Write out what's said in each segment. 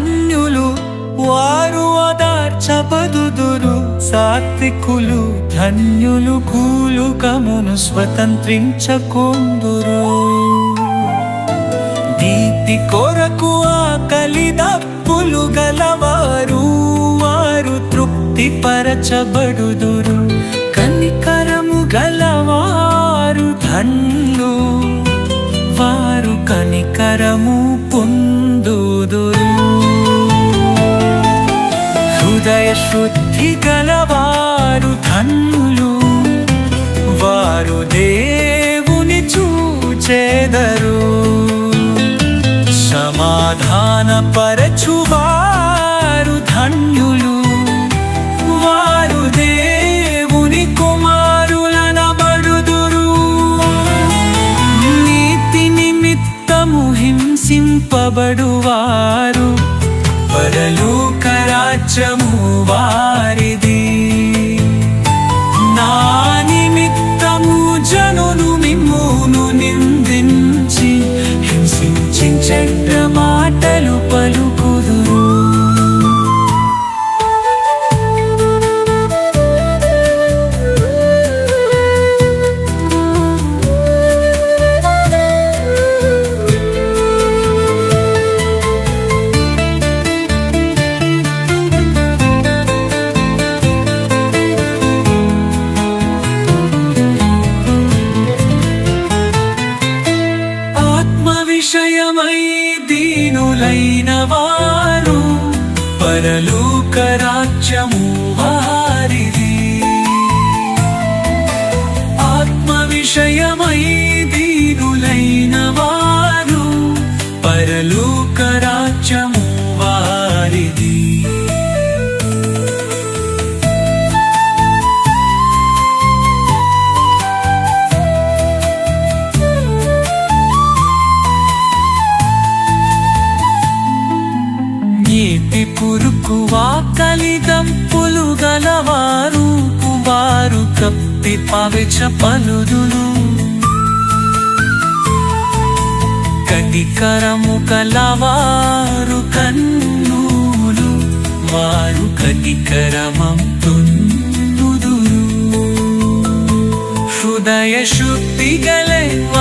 ధన్యులు వారు ఓదార్చబదుదురు సాత్వికులు ధన్యులు కూలు కమును స్వతంత్రించకుందురు. దీప్తి కొరకు ఆకలి దప్పులు గలవారు వారు తృప్తి పరచబడుదురు. కనికరము గలవారు ధన్యులు వారు కనికరము పొందుదురు. హృదయ శుద్ధి గలవారు ధన్యులు. వారు దేవుని చూచెదరు. సమాధాన పరచువారు ధన్యులు. వారు దేవుని కుమారులనబడుదురు. నీతి నిమిత్తము హింసింపబడువారు. పరలోక రాజ్యము వారిది. నా నిమిత్తము జనులు మిమ్మును నిందించి హింసించి చెడ్డ విషయమై దీనులైన వారు పరలోక రాజ్యము వారిది. ఆత్మ విషయమై కురుకు పురుకు వాకలి దంపులు గలవారు వారు కప్పి పవిచ పలుదులు కటికరము కలవారు కన్నులు వారు కటికరమం తుందుదురు హృదయ శుద్ధి గలవారు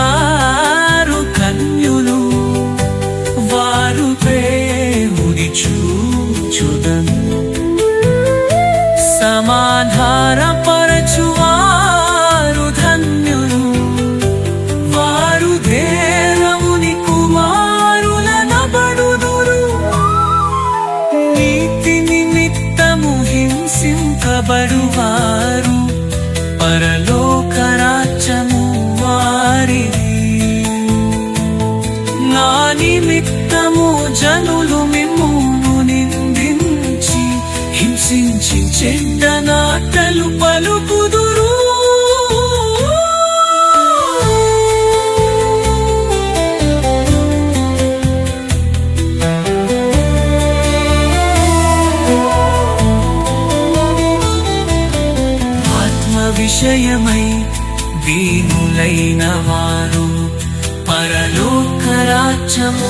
పలుకుదురు ఆత్మ విషయమై దీనులైన వారు పరలోక రాజ్యము